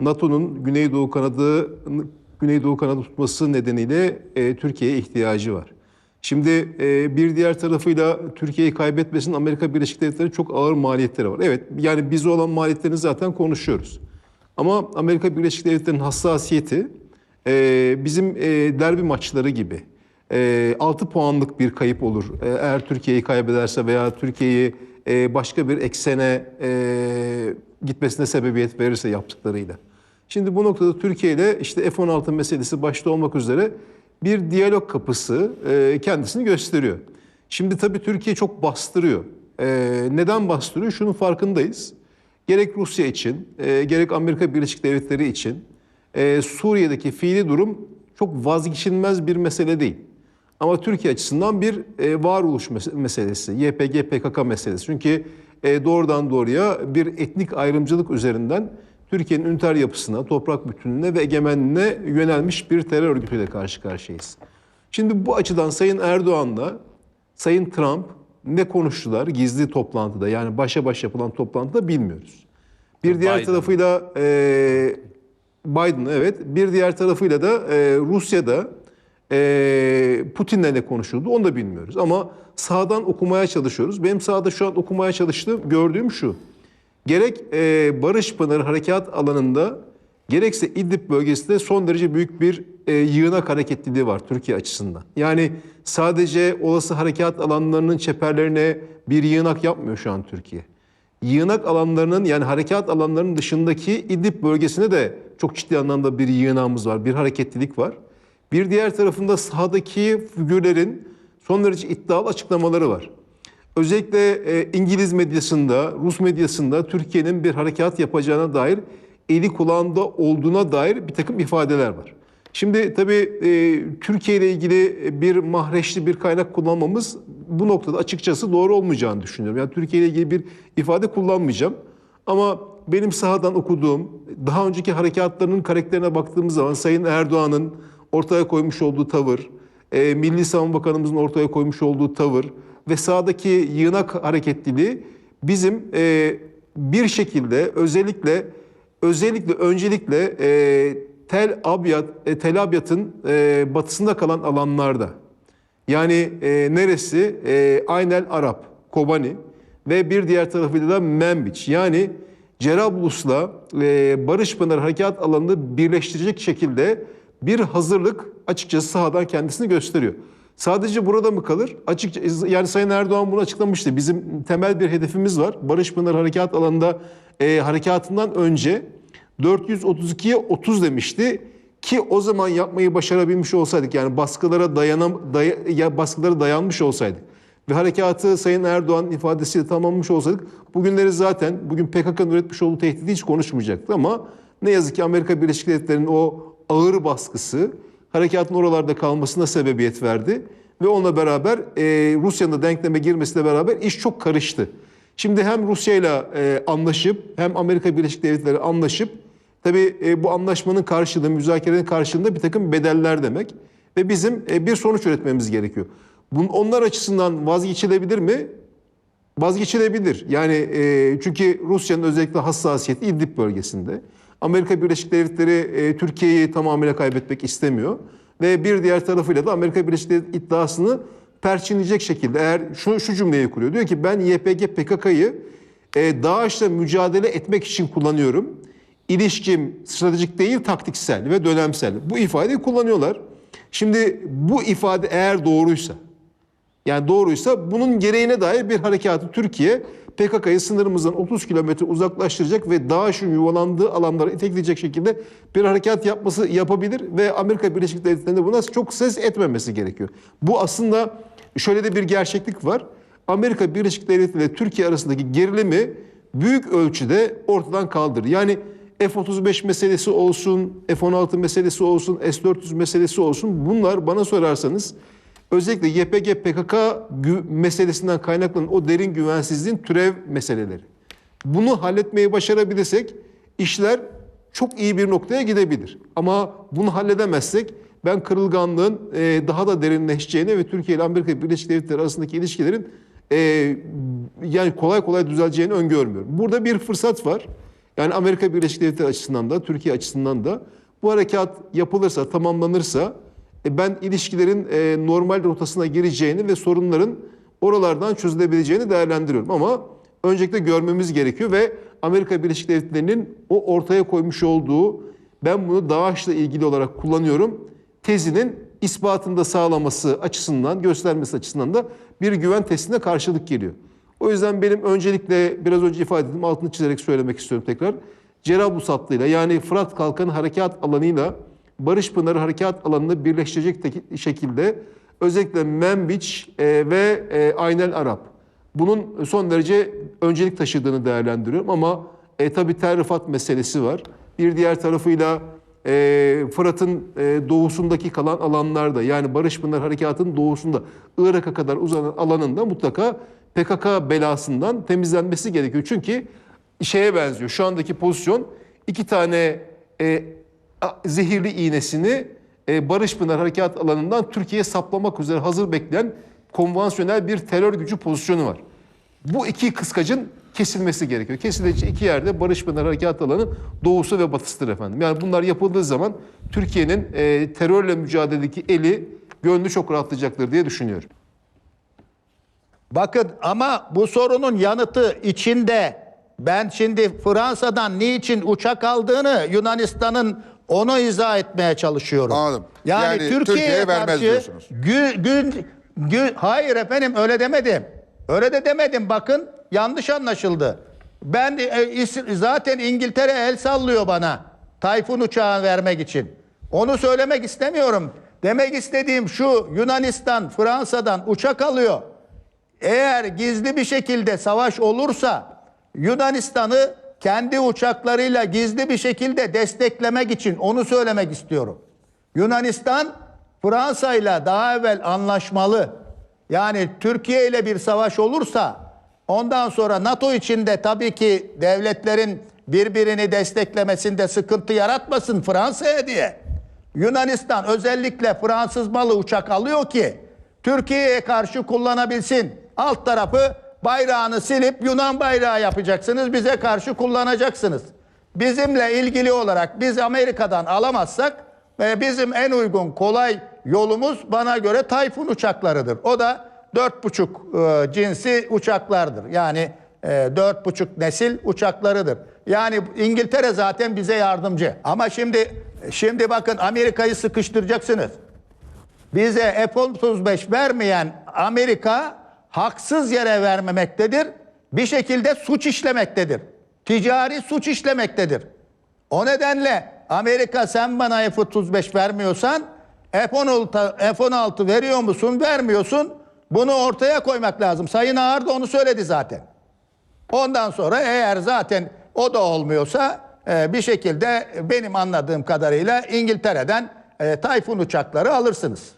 NATO'nun Güneydoğu kanadı Güneydoğu kanadı tutması nedeniyle e, Türkiye'ye ihtiyacı var. Şimdi e, bir diğer tarafıyla Türkiye'yi kaybetmesinin Amerika Birleşik Devletleri çok ağır maliyetleri var. Evet yani bize olan maliyetlerini zaten konuşuyoruz. Ama Amerika Birleşik Devletleri'nin hassasiyeti e, bizim e, derbi maçları gibi. E, 6 puanlık bir kayıp olur e, eğer Türkiye'yi kaybederse veya Türkiye'yi e, başka bir eksene e, gitmesine sebebiyet verirse yaptıklarıyla. Şimdi bu noktada Türkiye ile işte F-16 meselesi başta olmak üzere bir diyalog kapısı e, kendisini gösteriyor. Şimdi tabii Türkiye çok bastırıyor. E, neden bastırıyor? Şunun farkındayız. Gerek Rusya için, e, gerek Amerika Birleşik Devletleri için e, Suriye'deki fiili durum çok vazgeçilmez bir mesele değil. Ama Türkiye açısından bir e, varoluş mes- meselesi, YPG PKK meselesi. Çünkü e, doğrudan doğruya bir etnik ayrımcılık üzerinden Türkiye'nin üniter yapısına, toprak bütünlüğüne ve egemenliğine yönelmiş bir terör örgütüyle karşı karşıyayız. Şimdi bu açıdan Sayın Erdoğan'la Sayın Trump ne konuştular gizli toplantıda yani başa baş yapılan toplantıda bilmiyoruz. Bir diğer Biden. tarafıyla e, Biden evet bir diğer tarafıyla da e, Rusya'da e, Putin'le ne konuşuldu onu da bilmiyoruz. Ama sağdan okumaya çalışıyoruz. Benim sahada şu an okumaya çalıştığım gördüğüm şu. Gerek e, Barış Pınarı harekat alanında gerekse İdlib bölgesinde son derece büyük bir e, yığınak hareketliliği var Türkiye açısından. Yani sadece olası harekat alanlarının çeperlerine bir yığınak yapmıyor şu an Türkiye. Yığınak alanlarının yani harekat alanlarının dışındaki İdlib bölgesine de çok ciddi anlamda bir yığınağımız var, bir hareketlilik var. Bir diğer tarafında sahadaki figürlerin son derece iddialı açıklamaları var. Özellikle e, İngiliz medyasında, Rus medyasında Türkiye'nin bir harekat yapacağına dair eli kulağında olduğuna dair bir takım ifadeler var. Şimdi tabii e, Türkiye ile ilgili bir mahreçli bir kaynak kullanmamız bu noktada açıkçası doğru olmayacağını düşünüyorum. Yani Türkiye ile ilgili bir ifade kullanmayacağım. Ama benim sahadan okuduğum, daha önceki harekatlarının karakterine baktığımız zaman Sayın Erdoğan'ın ortaya koymuş olduğu tavır, e, Milli Savunma Bakanımızın ortaya koymuş olduğu tavır ve sahadaki yığınak hareketliliği bizim e, bir şekilde özellikle özellikle öncelikle e, Tel Abyad, e, Tel Abyad'ın e, batısında kalan alanlarda yani e, neresi? E, Aynel Arap, Kobani ve bir diğer tarafıyla da Membiç. Yani Cerablus'la e, Barış Pınar Harekat alanını birleştirecek şekilde bir hazırlık açıkçası sahadan kendisini gösteriyor. Sadece burada mı kalır? Açıkça yani Sayın Erdoğan bunu açıklamıştı. Bizim temel bir hedefimiz var. Barış Pınar Harekat alanında e, harekatından önce 432'ye 30 demişti ki o zaman yapmayı başarabilmiş olsaydık yani baskılara dayanam day- ya baskılara dayanmış olsaydık ve harekatı Sayın Erdoğan ifadesiyle tamamlamış olsaydık bugünleri zaten bugün PKK'nın üretmiş olduğu tehdidi hiç konuşmayacaktık ama ne yazık ki Amerika Birleşik Devletleri'nin o ağır baskısı harekatın oralarda kalmasına sebebiyet verdi ve onunla beraber e, Rusya'nın da denkleme girmesiyle beraber iş çok karıştı. Şimdi hem Rusya ile anlaşıp hem Amerika Birleşik Devletleri anlaşıp tabii e, bu anlaşmanın karşılığı, müzakerenin karşılığında bir takım bedeller demek ve bizim e, bir sonuç üretmemiz gerekiyor. Bunun onlar açısından vazgeçilebilir mi? Vazgeçilebilir. Yani e, çünkü Rusya'nın özellikle hassasiyeti İdlib bölgesinde. Amerika Birleşik Devletleri e, Türkiye'yi tamamıyla kaybetmek istemiyor. Ve bir diğer tarafıyla da Amerika Birleşik Devletleri iddiasını perçinleyecek şekilde eğer şu, şu cümleyi kuruyor. Diyor ki ben YPG PKK'yı e, DAEŞ'le mücadele etmek için kullanıyorum. İlişkim stratejik değil taktiksel ve dönemsel. Bu ifadeyi kullanıyorlar. Şimdi bu ifade eğer doğruysa yani doğruysa bunun gereğine dair bir harekatı Türkiye PKK'yı sınırımızdan 30 kilometre uzaklaştıracak ve DAEŞ'in yuvalandığı alanlara itekleyecek şekilde bir harekat yapması yapabilir ve Amerika Birleşik Devletleri'nde buna çok ses etmemesi gerekiyor. Bu aslında şöyle de bir gerçeklik var. Amerika Birleşik Devletleri ile Türkiye arasındaki gerilimi büyük ölçüde ortadan kaldırır. Yani F-35 meselesi olsun, F-16 meselesi olsun, S-400 meselesi olsun bunlar bana sorarsanız özellikle YPG PKK meselesinden kaynaklanan o derin güvensizliğin türev meseleleri. Bunu halletmeyi başarabilirsek işler çok iyi bir noktaya gidebilir. Ama bunu halledemezsek ben kırılganlığın e, daha da derinleşeceğini ve Türkiye ile Amerika Birleşik Devletleri arasındaki ilişkilerin e, yani kolay kolay düzeleceğini öngörmüyorum. Burada bir fırsat var. Yani Amerika Birleşik Devletleri açısından da Türkiye açısından da bu harekat yapılırsa, tamamlanırsa ben ilişkilerin e, normal rotasına gireceğini ve sorunların oralardan çözülebileceğini değerlendiriyorum. Ama öncelikle görmemiz gerekiyor ve Amerika Birleşik Devletleri'nin o ortaya koymuş olduğu ben bunu DAEŞ'le ilgili olarak kullanıyorum tezinin ispatında sağlaması açısından, göstermesi açısından da bir güven testine karşılık geliyor. O yüzden benim öncelikle biraz önce ifade ettiğim altını çizerek söylemek istiyorum tekrar. Cerablus hattıyla yani Fırat Kalkanı Harekat Alanı'yla Barış Pınarı Harekat Alanı'nı birleştirecek şekilde özellikle Membiç e, ve e, Aynel Arap bunun son derece öncelik taşıdığını değerlendiriyorum ama e, tabii Tel Rifat meselesi var. Bir diğer tarafıyla e, Fırat'ın e, doğusundaki kalan alanlarda yani Barış Pınar Harekatı'nın doğusunda Irak'a kadar uzanan alanında mutlaka PKK belasından temizlenmesi gerekiyor. Çünkü şeye benziyor. Şu andaki pozisyon iki tane e, zehirli iğnesini e, Barış Pınar Harekat alanından Türkiye'ye saplamak üzere hazır bekleyen konvansiyonel bir terör gücü pozisyonu var. Bu iki kıskacın kesilmesi gerekiyor. Kesilecek iki yerde Barış Pınar Harekat Alanı doğusu ve batısıdır efendim. Yani bunlar yapıldığı zaman Türkiye'nin e, terörle mücadeledeki eli, gönlü çok rahatlayacaktır diye düşünüyorum. Bakın ama bu sorunun yanıtı içinde ben şimdi Fransa'dan niçin uçak aldığını Yunanistan'ın onu izah etmeye çalışıyorum. Anladım. Yani, Yani Türkiye'ye Türkiye'ye vermez diyorsunuz. Gün, gün, gün, hayır efendim öyle demedim. Öyle de demedim bakın yanlış anlaşıldı. Ben e, zaten İngiltere el sallıyor bana. Tayfun uçağı vermek için. Onu söylemek istemiyorum. Demek istediğim şu Yunanistan Fransa'dan uçak alıyor. Eğer gizli bir şekilde savaş olursa Yunanistan'ı kendi uçaklarıyla gizli bir şekilde desteklemek için onu söylemek istiyorum. Yunanistan Fransa ile daha evvel anlaşmalı. Yani Türkiye ile bir savaş olursa ondan sonra NATO içinde tabii ki devletlerin birbirini desteklemesinde sıkıntı yaratmasın Fransa'ya diye. Yunanistan özellikle Fransız malı uçak alıyor ki Türkiye'ye karşı kullanabilsin. Alt tarafı bayrağını silip Yunan bayrağı yapacaksınız. Bize karşı kullanacaksınız. Bizimle ilgili olarak biz Amerika'dan alamazsak e, bizim en uygun kolay yolumuz bana göre Tayfun uçaklarıdır. O da 4,5 e, cinsi uçaklardır. Yani e, 4,5 nesil uçaklarıdır. Yani İngiltere zaten bize yardımcı. Ama şimdi şimdi bakın Amerika'yı sıkıştıracaksınız. Bize F-35 vermeyen Amerika haksız yere vermemektedir. Bir şekilde suç işlemektedir. Ticari suç işlemektedir. O nedenle Amerika sen bana F-35 vermiyorsan F-16, F-16 veriyor musun vermiyorsun bunu ortaya koymak lazım. Sayın Ağar da onu söyledi zaten. Ondan sonra eğer zaten o da olmuyorsa e, bir şekilde benim anladığım kadarıyla İngiltere'den e, Tayfun uçakları alırsınız.